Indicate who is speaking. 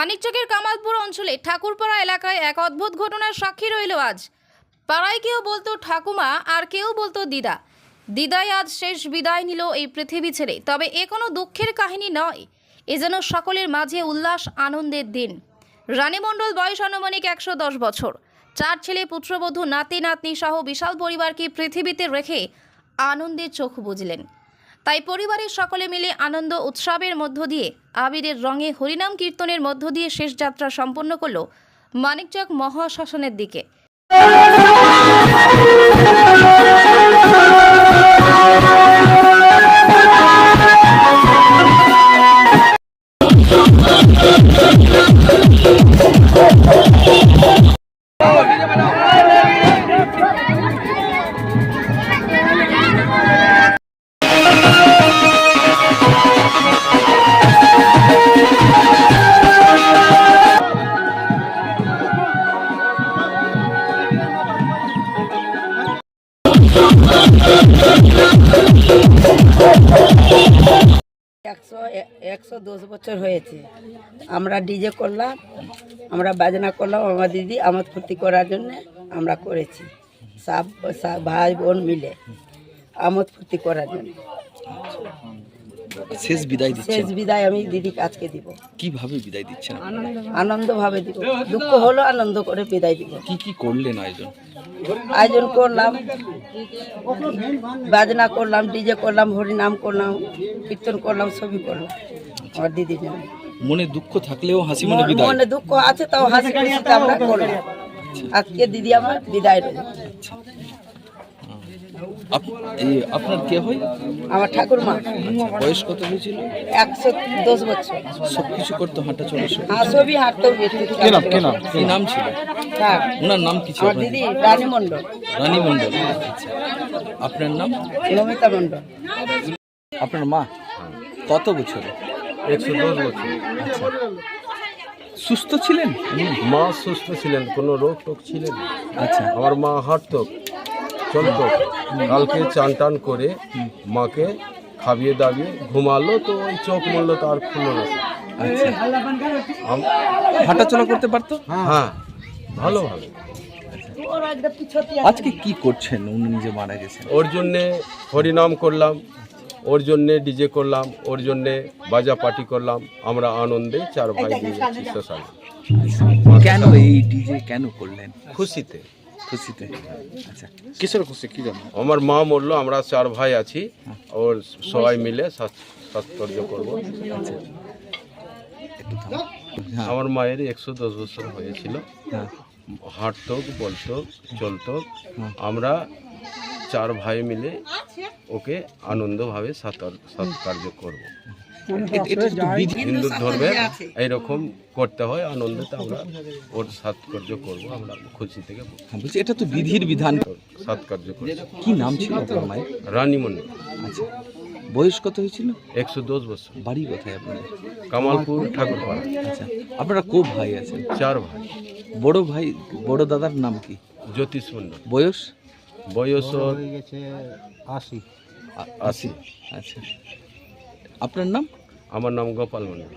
Speaker 1: মানিকচকের কামালপুর অঞ্চলে ঠাকুরপাড়া এলাকায় এক অদ্ভুত ঘটনার সাক্ষী রইল আজ। পাড়ায় কেউ বলতো ঠাকুমা, আর কেউ বলতো দিদা। দিদাই আজ শেষ বিদায় নিল এই পৃথিবী ছেড়ে, তবে এ কোনো দুঃখের কাহিনী নয়। এ যেন সকলের মাঝে উল্লাস, আনন্দের দিন। রানীমণ্ডল বয়স আনুমানিক একশো দশ বছর। চার ছেলে, পুত্রবধূ, নাতি, নাতনি সহ বিশাল পরিবারকে পৃথিবীতে রেখে আনন্দে চোখ বুঝলেন তাই পরিবারের সকলে মিলে আনন্দ উৎসবের মধ্য দিয়ে আবিরের রঙে হরিনাম কীর্তনের মধ্য দিয়ে শেষ যাত্রা সম্পন্ন করল মানিকচক মহাশ্মশানের দিকে।
Speaker 2: একশো একশো দশ বছর হয়েছে। আমরা ডিজে করলাম, আমরা বাজনা করলাম, আমার দিদি আমার ফুর্তি করার জন্য আমরা করেছি। সব ভাই বোন মিলে আমোদ ফুর্তি করার জন্য।
Speaker 3: শেষ বিদায়
Speaker 2: শেষ বিদায় আমি দিদি কাজকে দিব।
Speaker 3: কীভাবে বিদায় দিচ্ছেন?
Speaker 2: আনন্দভাবে দিব। দুঃখ হলো আনন্দ করে বিদায় দিব।
Speaker 3: কি কি করলেন আয়োজন?
Speaker 2: আয়োজন করলাম বাজনা করলাম ডিজে করলাম হরিনাম করলাম কীর্তন করলাম ছবি করলাম। আমার দিদির জন্য
Speaker 3: মনে দুঃখ থাকলেও হাসি মনে বিদায়?
Speaker 2: মনে দুঃখ আছে তাও হাসি খুশিতে আমরা করলাম। আজকে দিদি আমার বিদায় রইল।
Speaker 3: এই আপনার কে হয়?
Speaker 2: আমার ঠাকুর মা
Speaker 3: বয়স কত হয়েছিল?
Speaker 2: একশো দশ বছর।
Speaker 3: সব কিছু করতো হাঁটা চলা সব।
Speaker 2: হ্যাঁ ছবি হাঁটতেও একটু
Speaker 3: কি নাম ছিল?
Speaker 2: হ্যাঁ।
Speaker 3: ওনার নাম কি ছিল
Speaker 2: আমার দিদি রানী মণ্ডল।
Speaker 3: রানী আচ্ছা আপনার নাম?
Speaker 2: নমিতা মণ্ডল।
Speaker 3: আপনার মা? কত বছর?
Speaker 4: একশো দশ বছর।
Speaker 3: সুস্থ ছিলেন?
Speaker 4: মা সুস্থ ছিলেন কোনো রোগ টোগ ছিলেন
Speaker 3: আচ্ছা।
Speaker 4: আমার মা হাঁটত। চলত কালকে চান টান করে মাকে খাবিয়ে দাবিয়ে ঘুমালো তো ওই চোখ মরলো তো আর খুললো না।
Speaker 3: আচ্ছা
Speaker 4: আম-
Speaker 3: হাঁটা চলা করতে পারতো?
Speaker 4: হ্যাঁ। ভালো ভালো।
Speaker 3: আজকে কি করছেন? উনি নিজে মারা গেছেন।
Speaker 4: ওর জন্যে হরিনাম করলাম ওর জন্যে ডিজে করলাম ওর জন্যে বাজা পার্টি করলাম। আমরা আনন্দে চার ভাই দিয়ে যাচ্ছি শ্মশানে
Speaker 3: কেন এই ডিজে কেন করলেন?
Speaker 4: খুশিতে।
Speaker 3: খুশিতে। আচ্ছা কিসের খুশি? কি জানো?
Speaker 4: আমার মা মরলো আমরা চার ভাই আছি ওর সবাই মিলে সাৎকর্য করব।
Speaker 3: হ্যাঁ।
Speaker 4: আমার মায়ের একশো দশ বছর হয়েছিল।
Speaker 3: হ্যাঁ।
Speaker 4: হাঁটতো বলতো চলতো আমরা চার ভাই মিলে ওকে আনন্দভাবে সাঁতার সৎকার্য করব।
Speaker 3: এটা- এটা বিধি
Speaker 4: হিন্দু ধর্মে এইরকম করতে হয় আনন্দতে আমরা ওর সৎকার্য করব আমরা খুশি থেকে
Speaker 3: হ্যাঁ, বলছি এটা তো বিধির বিধান।
Speaker 4: সৎকার্য করব।
Speaker 3: কি নাম ছিল আপনার মায়ের?
Speaker 4: রানী
Speaker 3: আচ্ছা। বয়স কত হয়েছিল?
Speaker 4: একশো দশ বছর।
Speaker 3: বাড়ি কোথায় আপনাদের
Speaker 4: কামালপুর ঠাকুরপাড়া।
Speaker 3: আচ্ছা। আপনারা কো ভাই আছেন?
Speaker 4: চার ভাই।
Speaker 3: বড় ভাই বড় দাদার নাম কি?
Speaker 4: জ্যোতিষ মন্ডল
Speaker 3: বয়স?
Speaker 4: বয়স ওর
Speaker 3: আ-
Speaker 4: আশি।
Speaker 3: আচ্ছা। আপনার নাম?
Speaker 4: আমার নাম গোপাল মন্ডল।